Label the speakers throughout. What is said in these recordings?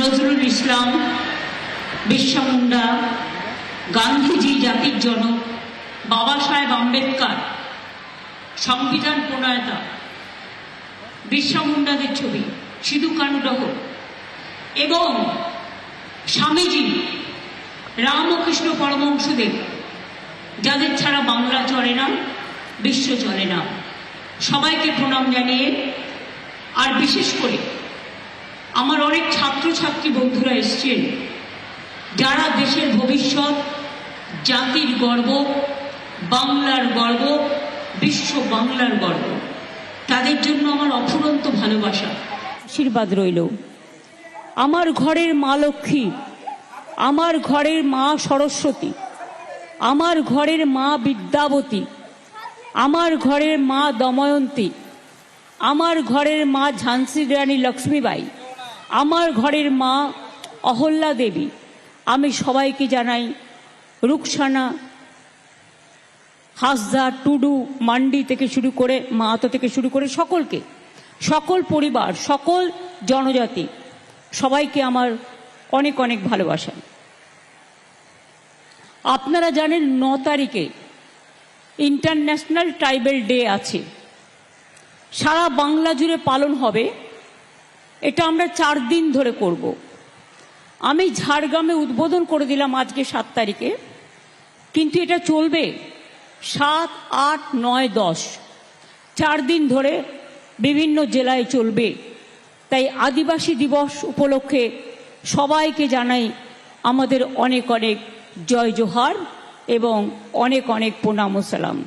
Speaker 1: নজরুল ইসলাম, বিরসা মুন্ডা, গান্ধীজি জাতির জনক, বাবা সাহেব আম্বেদকর, সংবিধান প্রণয়তা, বিরসা মুন্ডাদের ছবি, সিধু কানুডহ এবং স্বামীজি রামকৃষ্ণ পরমহংসদেব, যাদের ছাড়া বাংলা চলে না, বিশ্ব চলে না। সবাইকে প্রণাম জানিয়ে, আর বিশেষ করে আমার অনেক ছাত্রছাত্রী বন্ধুরা এসছেন। যারা দেশের ভবিষ্যৎ, জাতির গর্ব, বাংলার গর্ব, বিশ্ব বাংলার গর্ব, তাদের জন্য আমার অফুরন্ত ভালোবাসা। আশীর্বাদ রইল। আমার ঘরের মা লক্ষ্মী, আমার ঘরের মা সরস্বতী, আমার ঘরের মা বিদ্যাবতী, আমার ঘরের মা দময়ন্তী, আমার ঘরের মা ঝান্সি রানী লক্ষ্মীবাই। আমার ঘরের মা অহল্যা দেবী। আমি সবাইকে জানাই, রুকসানা, হাসদা, টুডু, মান্ডি থেকে শুরু করে মাহাতো থেকে শুরু করে সকলকে, সকল পরিবার, সকল জনজাতি, সবাইকে আমার অনেক অনেক ভালোবাসা। আপনারা জানেন ন তারিখে ইন্টারন্যাশনাল ট্রাইবেল ডে আছে। সারা বাংলা জুড়ে পালন হবে এটা আমরা চার দিন ধরে করব। আমি ঝাড়গ্রামে উদ্বোধন করে দিলাম আজকে সাত তারিখে। কিন্তু এটা চলবে সাত, আট, নয়, দশ। চার দিন ধরে বিভিন্ন জেলায় চলবে। তাই আদিবাসী দিবস উপলক্ষে সবাইকে জানাই আমাদের অনেক অনেক জয় জোহার এবং অনেক অনেক প্রণাম সালাম।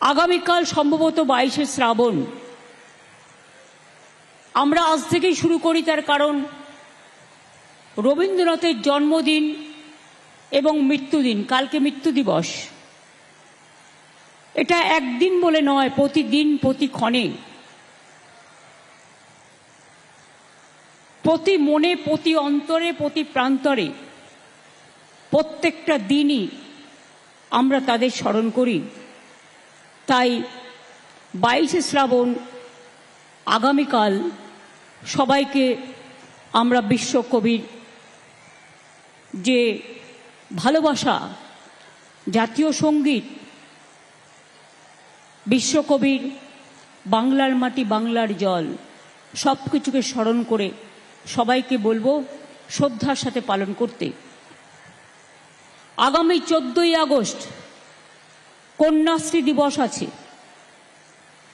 Speaker 1: আগামীকাল সম্ভবত বাইশে শ্রাবণ আমরা আজ থেকেই শুরু করি তার কারণ রবীন্দ্রনাথের জন্মদিন এবং মৃত্যুদিন, কালকে মৃত্যু দিবস। এটা একদিন বলে নয়, প্রতিদিন প্রতি ক্ষণে প্রতি মনে, প্রতি অন্তরে, প্রতি প্রান্তরে প্রত্যেকটা দিনই আমরা তাদের স্মরণ করি। তাই বাইশে শ্রাবণ আগামীকাল সবাইকে আমরা বিশ্বকবির যে ভালোবাসা, জাতীয় সংগীত বিশ্বকবির বাংলার মাটি বাংলার জল সব কিছুকে স্মরণ করে সবাইকে বলব শ্রদ্ধার সাথে পালন করতে। আগামী চোদ্দই আগস্ট কন্যাশ্রী দিবস আছে।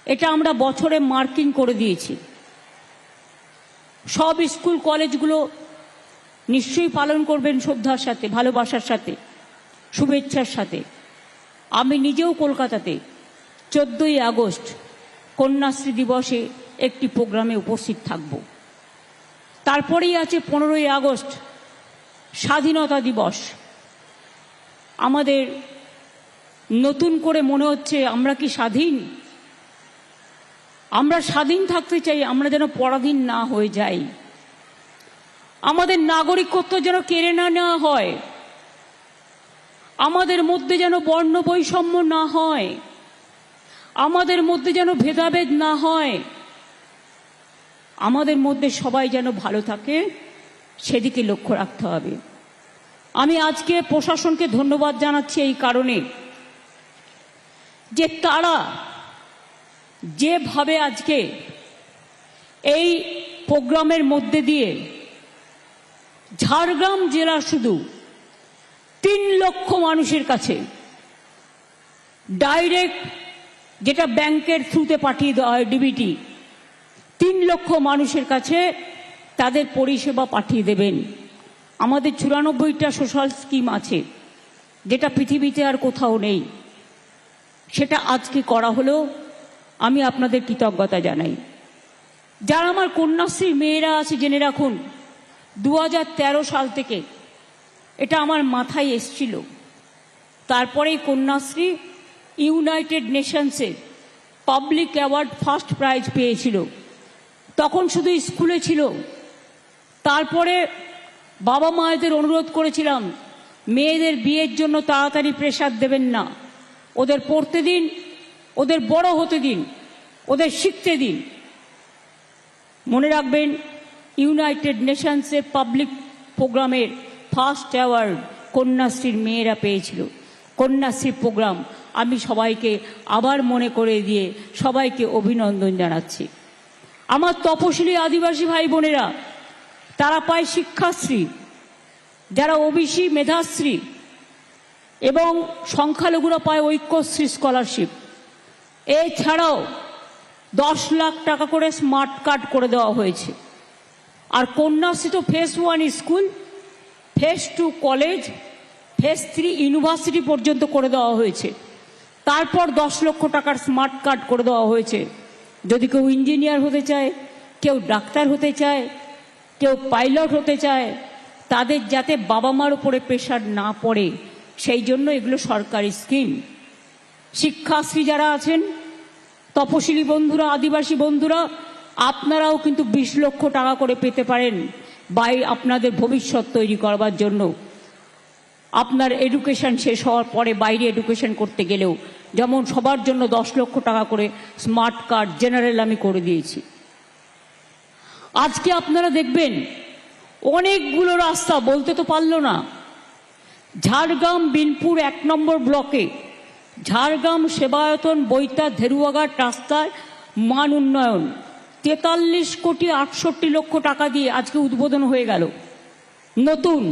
Speaker 1: এটা আমরা বছরে মার্কিং করে দিয়েছি। সব স্কুল কলেজগুলো নিশ্চয়ই পালন করবেন শ্রদ্ধার সাথে, ভালোবাসার সাথে, শুভেচ্ছার সাথে। আমি নিজেও কলকাতাতে চোদ্দই আগস্ট কন্যাশ্রী দিবসে একটি প্রোগ্রামে উপস্থিত থাকব। তারপরেই আছে পনেরোই আগস্ট স্বাধীনতা দিবস। আমাদের নতুন করে মনে হচ্ছে আমরা কি স্বাধীন? আমরা স্বাধীন থাকতে চাই, আমরা যেন পরাধীন না হয়ে যাই। আমাদের নাগরিকত্ব যেন কেড়ে না নেওয়া হয়। আমাদের মধ্যে যেন বর্ণ বৈষম্য না হয়। আমাদের মধ্যে যেন ভেদাভেদ না হয়। আমাদের মধ্যে সবাই যেন ভালো থাকে, সেদিকে লক্ষ্য রাখতে হবে। আমি আজকে প্রশাসনকে ধন্যবাদ জানাচ্ছি এই কারণে যে তারা যেভাবে আজকে এই প্রোগ্রামের মধ্যে দিয়ে ঝাড়গ্রাম জেলা শুধু তিন লক্ষ মানুষের কাছে ডাইরেক্ট যেটা ব্যাংকের থ্রুতে পাঠিয়ে দেওয়া হয় ডিবিটি তিন লক্ষ মানুষের কাছে তাদের পরিষেবা পাঠিয়ে দেবেন। আমাদের চুরানব্বইটা সোশ্যাল স্কিম আছে, যেটা পৃথিবীতে আর কোথাও নেই। সেটা আজকে করা হলো। আমি আপনাদের কৃতজ্ঞতা জানাই। যারা আমার কন্যাশ্রীর মেয়েরা আছে, জেনে রাখুন দু হাজার তেরো সাল থেকে এটা আমার মাথায় এসছিল। তারপরেই কন্যাশ্রী ইউনাইটেড নেশনসে পাবলিক অ্যাওয়ার্ড ফার্স্ট প্রাইজ পেয়েছিল। তখন শুধু স্কুলে ছিল। তারপরে বাবা মায়েদের অনুরোধ করেছিলাম, মেয়েদের বিয়ের জন্য তাড়াতাড়ি প্রেশার দেবেন না। ওদের পড়তে দিন ওদের বড় হতে দিন, ওদের শিখতে দিন। মনে রাখবেন, ইউনাইটেড নেশনসের পাবলিক প্রোগ্রামের ফার্স্ট অ্যাওয়ার্ড কন্যাশ্রীর মেয়েরা পেয়েছিল। কন্যাশ্রী প্রোগ্রাম আমি সবাইকে আবার মনে করে দিয়ে সবাইকে অভিনন্দন জানাচ্ছি। আমার তপশিলি আদিবাসী ভাই বোনেরা, তারা পায় শিক্ষাশ্রী, যারা ওবিসি মেধাশ্রী, এবং সংখ্যালঘুরা পায় ঐক্যশ্রী স্কলারশিপ। এছাড়াও দশ লাখ টাকা করে স্মার্ট কার্ড করে দেওয়া হয়েছে। আর কন্যাশ্রী তো phase one school phase two college phase three university পর্যন্ত করে দেওয়া হয়েছে। তারপর দশ লক্ষ টাকার স্মার্ট কার্ড করে দেওয়া হয়েছে। যদি কেউ ইঞ্জিনিয়ার হতে চায়, কেউ ডাক্তার হতে চায়, কেউ পাইলট হতে চায়, তাদের যাতে বাবা মার উপরে প্রেশার না পড়ে, সেই জন্য এগুলো সরকারি স্কিম শিক্ষাশ্রী যারা আছেন, তপশিলি বন্ধুরা, আদিবাসী বন্ধুরা, আপনারাও কিন্তু বিশ লক্ষ টাকা করে পেতে পারেন বাই আপনাদের ভবিষ্যৎ তৈরি করবার জন্য। আপনার এডুকেশন শেষ হওয়ার পরে বাইরে এডুকেশন করতে গেলেও, যেমন সবার জন্য দশ লক্ষ টাকা করে স্মার্ট কার্ড জেনারেল আমি করে দিয়েছি। আজকে আপনারা দেখবেন, অনেকগুলো রাস্তা বলতে তো পারল না। ঝাড়গ্রাম, বিনপুর এক নম্বর ব্লকে ঝাড়গ্রাম সেবায়তন বৈতা ধেরুয়াঘাট রাস্তার মান উন্নয়ন। তেতাল্লিশ কোটি আটষট্টি লক্ষ টাকা দিয়ে আজকে উদ্বোধন হয়ে গেল। নতুন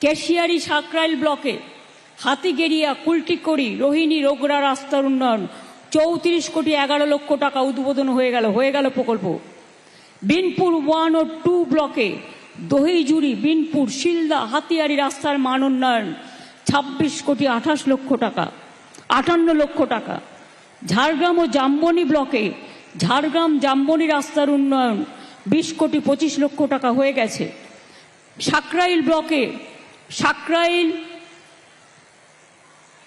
Speaker 1: কেশিয়ারি সাকরাইল ব্লকে হাতিগেরিয়া, কুলটিকড়ি, রোহিণী রোগড়া রাস্তার উন্নয়ন। চৌত্রিশ কোটি এগারো লক্ষ টাকা উদ্বোধন হয়ে গেল হয়ে গেল প্রকল্প। বিনপুর ওয়ান ও টু ব্লকে দহিজুড়ি, বিনপুর, শিলদা, হাতিয়ারি রাস্তার মান উন্নয়ন। ছাব্বিশ কোটি আঠাশ লক্ষ টাকা। আটান্ন লক্ষ টাকা। ঝাড়গ্রাম ও জাম্বনি ব্লকে ঝাড়গ্রাম জাম্বনি রাস্তার উন্নয়ন বিশ কোটি পঁচিশ লক্ষ টাকা হয়ে গেছে। সাকরাইল ব্লকে সাকরাইল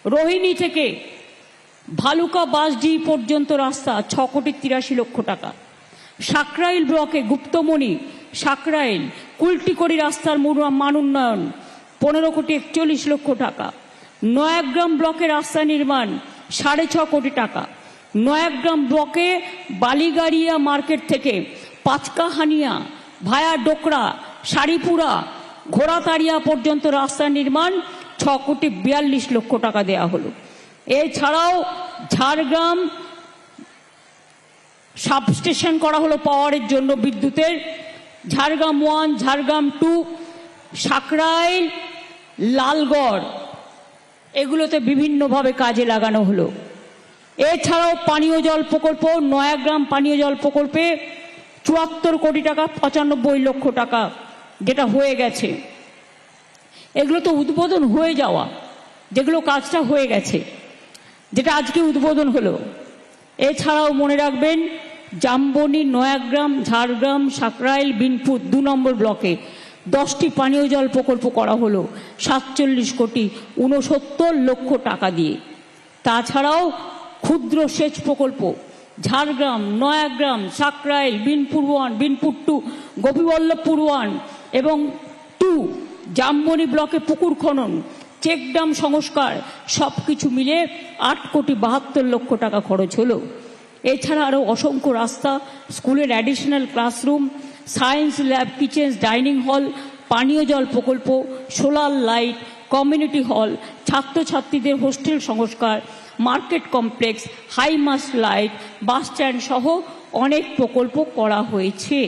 Speaker 1: রোহিণী থেকে ভালুকা বাসডি পর্যন্ত রাস্তা ছ কোটি তিরাশি লক্ষ টাকা। সাকরাইল ব্লকে গুপ্তমণি, সাকরাইল, কুলটিকড়ি রাস্তার মান উন্নয়ন পনেরো কোটি একচল্লিশ লক্ষ টাকা। নয়াগ্রাম ব্লকে রাস্তা নির্মাণ, সাড়ে ছ কোটি টাকা। নয়াগ্রাম ব্লকে বালিগাড়িয়া মার্কেট থেকে পাঁচকাহানিয়া ভায়া ডোকরা, শাড়িপুরা, ঘোড়াতাড়িয়া পর্যন্ত রাস্তা নির্মাণ ছ কোটি বিয়াল্লিশ লক্ষ টাকা দেয়া হলো। এছাড়াও ঝাড়গ্রাম সাবস্টেশন করা হলো পাওয়ারের জন্য বিদ্যুতের। Jhargram one, Jhargram two, Sankrail, Lalgarh. এগুলোতে বিভিন্নভাবে কাজে লাগানো হলো। এছাড়াও পানীয় জল প্রকল্প, নয়াগ্রাম পানীয় জল প্রকল্পে চুয়াত্তর কোটি টাকা, পঁচানব্বই লক্ষ টাকা যেটা হয়ে গেছে। এগুলো তো উদ্বোধন হয়ে যাওয়া, যেগুলো কাজটা হয়ে গেছে, যেটা আজকে উদ্বোধন হলো। এছাড়াও মনে রাখবেন, জাম্বনি, নয়াগ্রাম, ঝাড়গ্রাম, সাকরাইল, বিনপুর দু নম্বর ব্লকে দশটি পানীয় জল প্রকল্প করা হলো সাতচল্লিশ কোটি উনসত্তর লক্ষ টাকা দিয়ে। তাছাড়াও ক্ষুদ্র সেচ প্রকল্প, Jhargram, Nayagram, Sankrail, Binpur one, Binpur two, Gopiballavpur one এবং টু জামবনি ব্লকে পুকুর খনন, চেকডাম সংস্কার সব কিছু মিলে আট কোটি বাহাত্তর লক্ষ টাকা খরচ হলো। এছাড়া আরও অসংখ্য রাস্তা, স্কুলের additional classroom science lab kitchen dining hall পানীয় জল প্রকল্প সোলার লাইট কমিউনিটি হল ছাত্রছাত্রীদের হোস্টেল সংস্কার market complex high mast light bus stand সহ অনেক প্রকল্প করা হয়েছে।